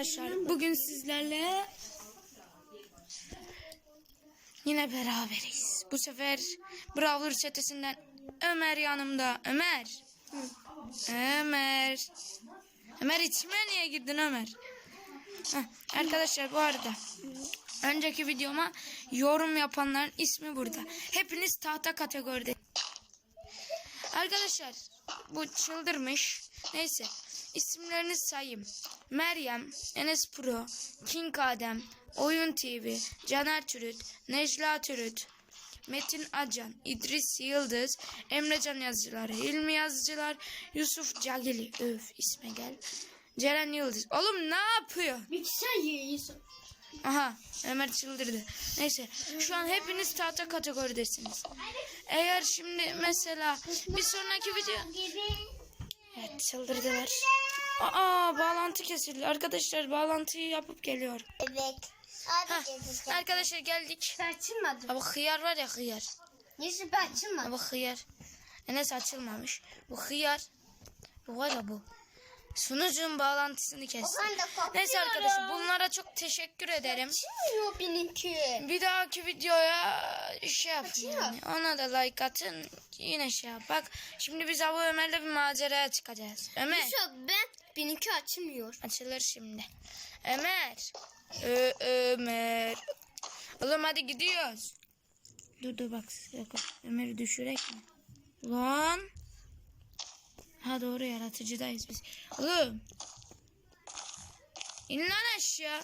arkadaşlar bugün sizlerle yine beraberiz. Bu sefer Brawler çetesinden Ömer yanımda. Ömer. Ömer. Ömer içime niye girdin Ömer? Heh, arkadaşlar bu arada önceki videoma yorum yapanların ismi burada. Hepiniz tahta kategoride. Arkadaşlar bu çıldırmış. Neyse isimlerini sayayım. Meryem, Enes Pro, King Adem, Oyun TV, Caner Türüt, Necla Türüt, Metin Acan, İdris Yıldız, Emrecan Yazıcılar, Hilmi Yazıcılar, Yusuf Cagili. Öf isme gel. Ceren Yıldız. Oğlum ne yapıyor? Mikser yiyorsun. Aha Ömer çıldırdı. Neyse şu an hepiniz tahta kategoridesiniz. Eğer şimdi mesela bir sonraki video... Evet çıldırdılar. Aa bağlantı kesildi. Arkadaşlar bağlantıyı yapıp geliyor. Evet. Ha, Hadi arkadaşlar geldik. Ben açılmadım. Abi hıyar var ya hıyar. Yusuf ben açılmadım. Abi hıyar. Enes açılmamış. Bu hıyar. Bu var ya bu. Sunucunun bağlantısını kesti. Ben de korkuyorum. Neyse arkadaşlar bunlara çok teşekkür ederim. Açılmıyor benimki. Bir dahaki videoya şey yapın yani. Ona da like atın. Yine şey yap. Bak şimdi biz Abu Ömer'le bir maceraya çıkacağız. Ömer Yusuf ben benimki açılmıyor. açılır şimdi. Ömer. Ö Ömer. Oğlum hadi gidiyoruz. Dur dur bak. Ömer'i düşürek mi? Lan. Ha doğru yaratıcıdayız biz. Oğlum. İn lan aşağı.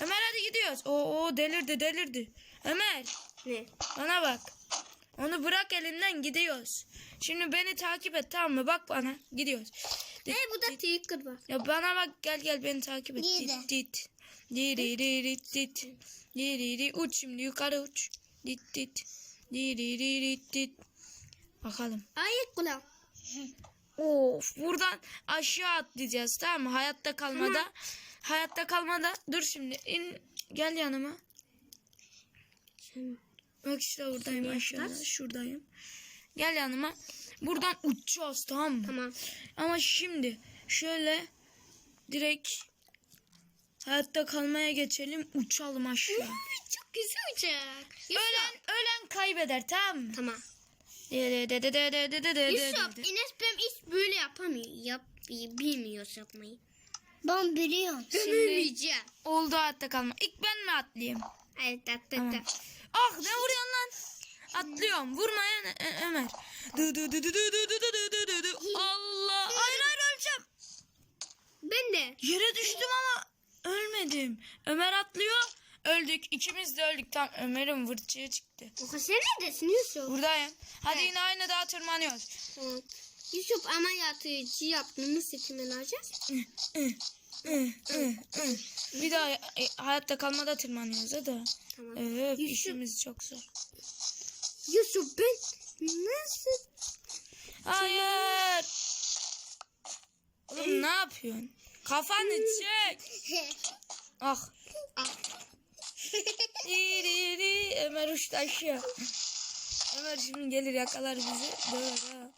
Ömer hadi gidiyoruz. Oo, delirdi delirdi. Ömer. Ne? Bana bak. Onu bırak elinden gidiyoruz. Şimdi beni takip et tamam mı? Bak bana. Gidiyoruz. Ne bu da ticker var. Ya bana bak gel gel beni takip et. Dit dit. Diri diri dit. Diri diri uç şimdi yukarı uç. Dit dit. Diri diri dit. Bakalım. Ayık kulağım. Of buradan aşağı atlayacağız tamam mı? Hayatta kalmada. Hayatta kalmada. Dur şimdi in gel yanıma. Bak işte buradayım aşağıda. Şuradayım. Gel yanıma. Buradan uçacağız tamam mı? Tamam. Ama şimdi şöyle direkt hayatta kalmaya geçelim uçalım aşağı. Çok güzel olacak. ölen ölen kaybeder tamam mı? Tamam. Yusuf Enes ben hiç böyle yapamıyor. Yap, bilmiyor yapmayı. Ben biliyorum. Şimdi-. Oldu hayatta kalma. İlk ben mi atlayayım? Evet Tamam. tak. Ah ne vuruyorsun lan? Atlıyorum. Vurma Ömer. Du du du du du du du du du du du. Allah. Hayır hayır öleceğim. Ben de. Yere düştüm ama ölmedim. Ömer atlıyor. Öldük. İkimiz de öldük. Tam Ömer'in vırçığı çıktı. Oha sen neredesin Yusuf? Buradayım. Hadi Evet. yine aynı dağa tırmanıyoruz. Evet. Yusuf ama yatıcı yaptığını seçimden alacağız. Bir daha e, hayatta kalmada tırmanıyoruz hadi. Tamam. Evet Yusuf- işimiz çok zor. Yusuf ben nasıl? Hayır. Oğlum ne yapıyorsun? Kafanı çek. Ah. Ah. Di, di, di. Ömer uçtu aşağı. Ömer şimdi gelir yakalar bizi. Döver ha.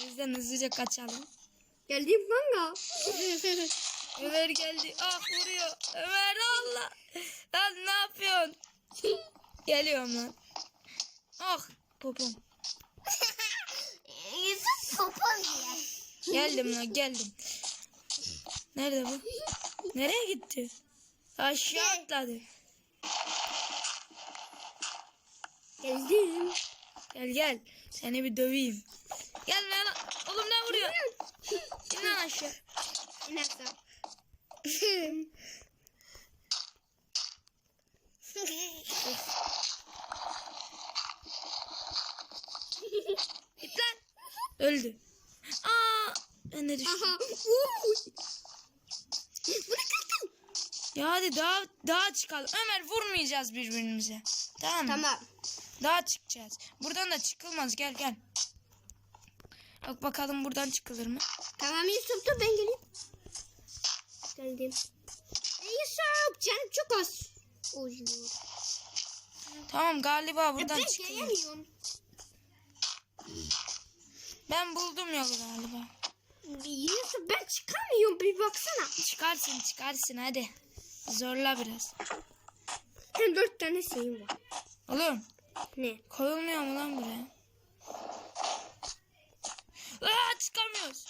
O yüzden hızlıca kaçalım. Geldim kanka. Ömer geldi. Ah vuruyor. Ömer Allah. Lan ne yapıyorsun? Geliyorum lan. Ah popom. Yusuf popon ya. Geldim lan geldim. Nerede bu? Nereye gitti? Aşağı atladı. Geldim. Gel gel. Seni bir döveyim. Gel lan. Oğlum ne vuruyor? İn lan aşağı. Nasıl? Git lan. Öldü. Aa, ben de düştüm. Aha. Kırdım. Ya hadi daha daha çıkalım. Ömer vurmayacağız birbirimize. Tamam mı? Tamam. Daha çıkacağız. Buradan da çıkılmaz. Gel gel. Bak bakalım buradan çıkılır mı? Tamam Yusuf dur ben geleyim. Geldim. E, Yusuf canım çok az. Oynuyor. Tamam galiba buradan ben çıkılır. gelemiyorum. Ben buldum yolu galiba. Yusuf ben çıkamıyorum bir baksana. Çıkarsın çıkarsın hadi. Zorla biraz. Hem dört tane şeyim var. Oğlum Ne? koyulmuyor mu lan buraya? Aa çıkamıyoruz.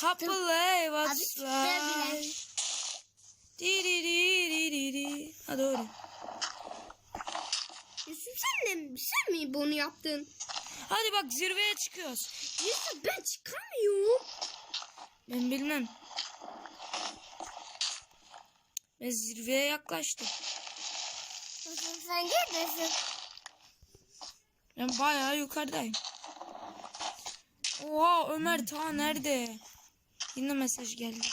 Couple Abi, what's çıktı bile. like? Di di di di di di. Ha doğru. Yusuf sen, ne, sen mi bunu yaptın? Hadi bak zirveye çıkıyoruz. Yusuf ben çıkamıyorum. Ben bilmem. Ben zirveye yaklaştım. Yusuf sen neredesin? Ben bayağı yukarıdayım. Oha Ömer ta nerede? Yine mesaj geldi.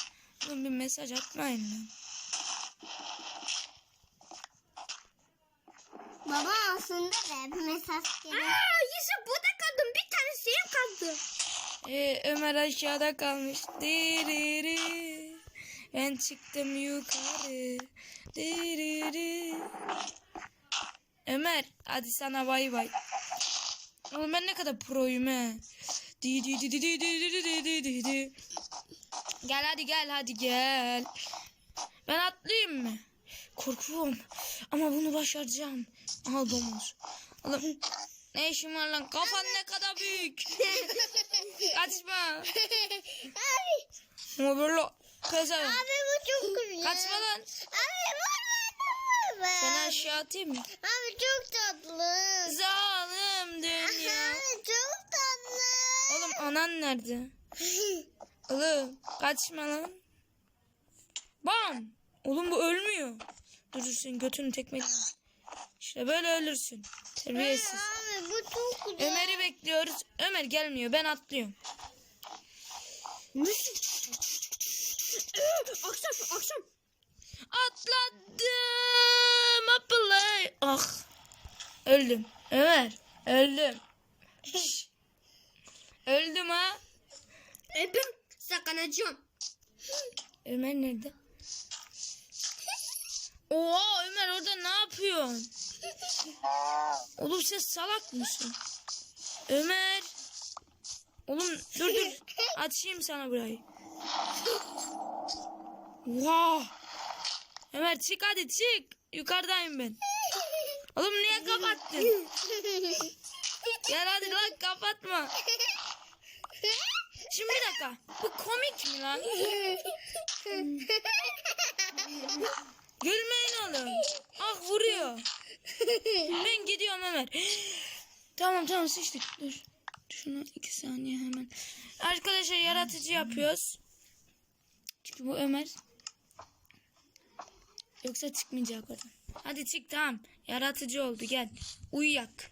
Oğlum bir mesaj atmayın lan. Baba aslında da mesaj geliyor. Aa Yusuf burada kaldım. Bir tane şeyim kaldı. Ee, Ömer aşağıda kalmış. Diriri. Ben çıktım yukarı. Diriri. Ömer hadi sana bay bay. Oğlum ben ne kadar proyum he. Di di di di di di di di di di di. Gel hadi gel hadi gel. Ben atlayayım mı? Korkuyorum. Ama bunu başaracağım. Al domuz. Oğlum ne işin var lan? Kafan ne kadar büyük. Kaçma. Abi, Ama böyle kıza. abi bu çok güzel. Kaçma lan. Abi var var Seni aşağı atayım mı? Abi çok tatlı. Zalim dünya. Abi çok tatlı. Oğlum anan nerede? Oğlum kaçma lan. Bam. Oğlum bu ölmüyor. Dur dur senin götünü tekmeli. İşte böyle ölürsün. Terbiyesiz. Abi bu çok güzel. Ömer'i bekliyoruz. Ömer gelmiyor. Ben atlıyorum. akşam akşam. Atladım. Apply. Ah. Öldüm. Ömer. Öldüm. Öldüm ha. Ben saklanacağım. Ömer nerede? Oha Ömer orada ne yapıyorsun? Oğlum sen salak mısın? Ömer. Oğlum dur dur. Açayım sana burayı. Oha. Ömer çık hadi çık. Yukarıdayım ben. Oğlum niye kapattın? Gel hadi lan kapatma. Şimdi bir dakika. Bu komik mi lan? Gülmeyin oğlum. Ah vuruyor. Ben gidiyorum Ömer. tamam tamam sıçtık. Dur. Şunu iki saniye hemen. Arkadaşlar yaratıcı yapıyoruz. Çünkü bu Ömer. Yoksa çıkmayacak oradan. Hadi çık tamam. Yaratıcı oldu gel. Uyuyak.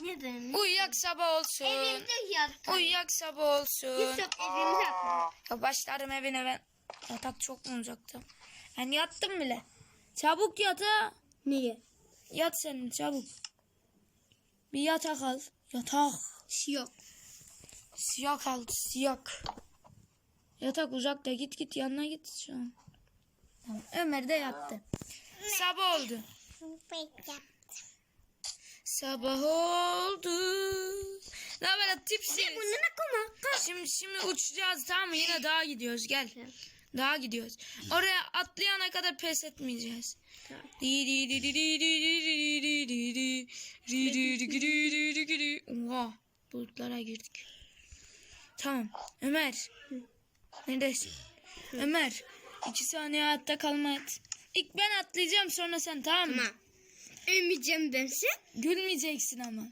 Neden? Uyuyak sabah olsun. Evimde yattım. Uyuyak sabah olsun. Yusuf evimde yattım. Ya başlarım evine ben. Yatak çok mu uzakta? Ben yattım bile. Çabuk yat ha. Niye? Yat sen çabuk. Bir yatak al. Yatak. Siyah. Siyah al siyah. Yatak uzakta git git yanına git şu an. Tamam. Ömer de yattı. Sabah oldu. Sabah oldu. Ne haber tipsiz? Bunu ne koma? Şimdi şimdi uçacağız tamam mı? Yine dağa gidiyoruz gel. Dağa gidiyoruz. Oraya atlayana kadar pes etmeyeceğiz. Oha bulutlara girdik. Tamam Ömer. Neredesin? Ömer iki saniye hayatta kalma et. İlk ben atlayacağım sonra sen tamam mı? Tamam. Emmeyeceğim ben sen. Gülmeyeceksin ama.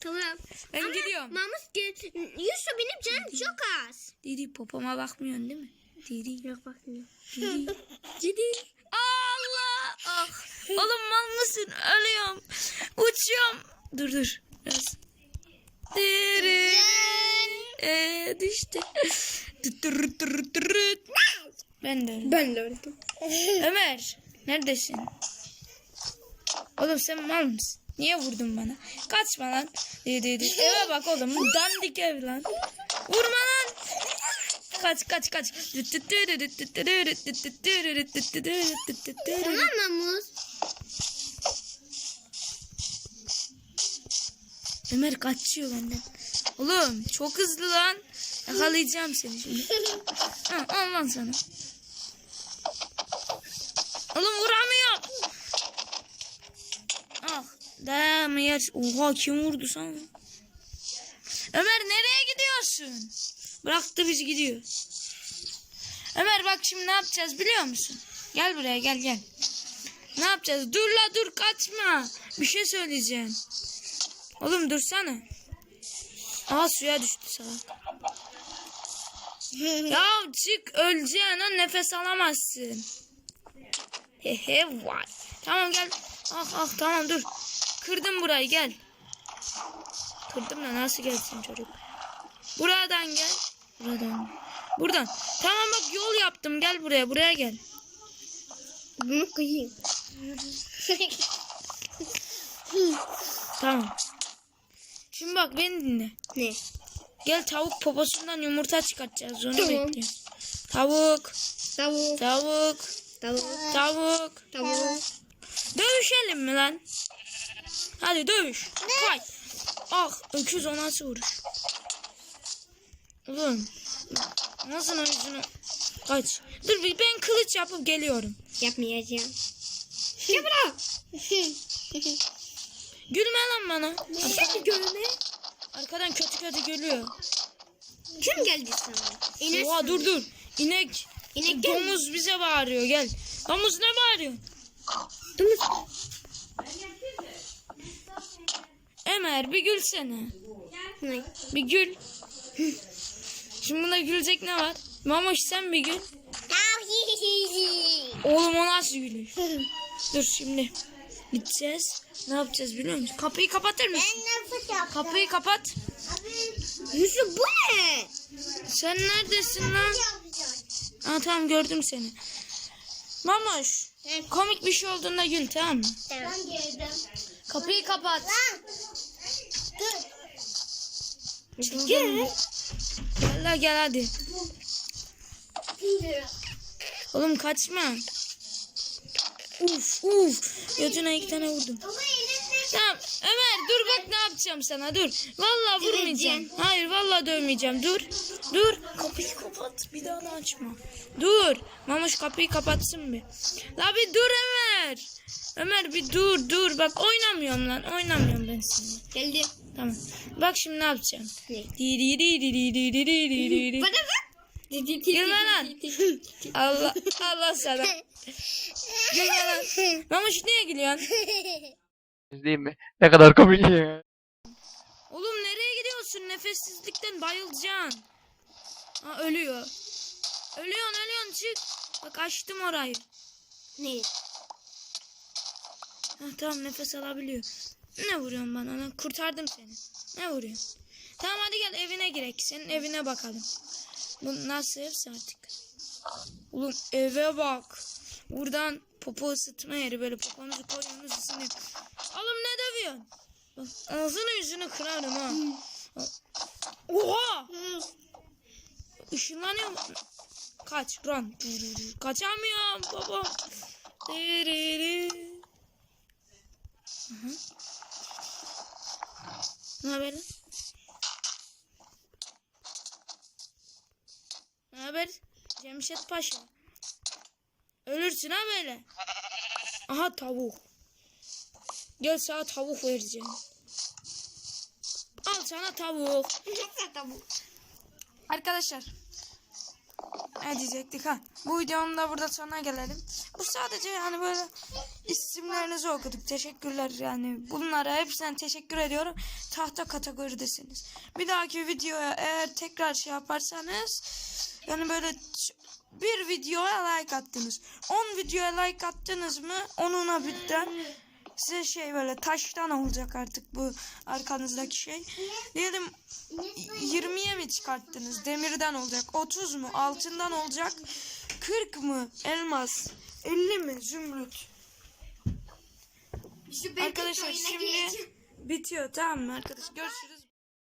Tamam. Ben Ama gidiyorum. Gel. Yusuf benim canım çok az. Didi popoma bakmıyorsun değil mi? Didi. Yok bakmıyorum. Didi. Didi. Allah. Ah. Oğlum mal mısın? Ölüyorum. Uçuyorum. Dur dur. Biraz. Diri. Ee, düştü. Ben de öyle. Ben de öldüm. Ömer. Neredesin? Oğlum sen mal mısın? Niye vurdun bana? Kaçma lan. Didi. Eve bak oğlum. Dandik ev lan. Vurma lan. Kaç kaç kaç. Tamam Mahmut. Ömer kaçıyor benden. Oğlum çok hızlı lan. Yakalayacağım seni şimdi. Ha, al lan sana. Oğlum vuramıyor. Ah. Dayanma yer. Oha kim vurdu sana? Ömer nereye gidiyorsun? Bıraktı biz gidiyor. Ömer bak şimdi ne yapacağız biliyor musun? Gel buraya gel gel. Ne yapacağız? Dur la dur kaçma. Bir şey söyleyeceğim. Oğlum dursana. Aa suya düştü salak. ya çık öleceksin nefes alamazsın. Hehe vay. Tamam gel. Ah ah tamam dur. Kırdım burayı gel. Kırdım da nasıl gelsin çocuk? Buradan gel. Buradan. Buradan. Tamam bak yol yaptım gel buraya buraya gel. Bunu kıyayım. Tamam. Şimdi bak beni dinle. ne? Gel tavuk poposundan yumurta çıkartacağız onu Tamam. bekliyoruz. Tavuk, Tavuk. tavuk, Tavuk. tavuk. Tavuk. Dövüşelim mi lan? Hadi dövüş. Vay. Ah öküz o nasıl vuruş? Oğlum. Nasıl yüzünü? Kaç. Dur bir ben kılıç yapıp geliyorum. Yapmayacağım. Gel bırak. Gülme lan bana. Sen görme. Arkadan kötü kötü gülüyor. Kim geldi sana? İnek. Oha dur dur. İnek. İnek geldi. Domuz bize bağırıyor gel. Domuz ne bağırıyor? Domuz. Ömer bir gülsene. Ne? Bir gül. Şimdi bunda gülecek ne var? Mamoş sen bir gül. Oğlum o nasıl gülüyor? Dur şimdi. Gideceğiz. Ne yapacağız biliyor musun? Kapıyı kapatır mısın? Kapıyı kapat. Yusuf bu ne? Sen neredesin lan? Aa, tamam gördüm seni. Mamoş. Komik bir şey olduğunda gül tamam mı? Ben geldim. Kapıyı kapat. Gel. Gel la gel hadi. Oğlum kaçma. Uf uf. Götüne iki tane vurdum. Tamam Ömer dur bak ne yapacağım sana dur. Vallahi vurmayacağım. Hayır vallahi dövmeyeceğim. Dur. Dur. Kapıyı kapat. Bir daha da açma. Dur. Mamuş kapıyı kapatsın bir. La bir dur Ömer. Ömer bir dur dur. Bak oynamıyorum lan. Oynamıyorum ben seninle. Geldi. Tamam. Bak şimdi ne yapacağım. Ne? Bana bak. Gülme lan. Allah, Allah sana. Gülme lan. Mamuş niye gülüyorsun? Değil mi? Ne kadar komik ya. Oğlum nereye gidiyorsun? Nefessizlikten bayılacaksın. Ha ölüyor. Ölüyorsun ölüyorsun çık. Bak açtım orayı. ne? Ha, tamam nefes alabiliyor. Ne vuruyorsun bana lan? Kurtardım seni. Ne vuruyorsun? Tamam hadi gel evine girek. Senin evine bakalım. Bu nasıl evse artık. Oğlum eve bak. Buradan popo ısıtma yeri böyle poponuzu koyuyorsunuz ısınıyor. Bak, ağzını yüzünü kırarım ha. Oha! Işınlanıyor mu? Kaç run. Kaçamıyorum baba. Ne haber? Ne haber? Cemşet Paşa. Ölürsün ha böyle. Aha tavuk. Gel sana tavuk vereceğim. Al sana tavuk. Tavuk. Arkadaşlar. Ne diyecektik ha? Bu videonun da burada sonuna gelelim. Bu sadece yani böyle isimlerinizi okuduk. Teşekkürler yani. Bunlara hepsine teşekkür ediyorum. Tahta kategoridesiniz. Bir dahaki videoya eğer tekrar şey yaparsanız yani böyle bir videoya like attınız. 10 videoya like attınız mı onuna bitten size şey böyle taştan olacak artık bu arkanızdaki şey. Diyelim 20'ye mi çıkarttınız? Demirden olacak. 30 mu? Altından olacak. 40 mı? Elmas. 50 mi? Zümrüt. Arkadaşlar şimdi bitiyor tamam mı arkadaşlar? Görüşürüz.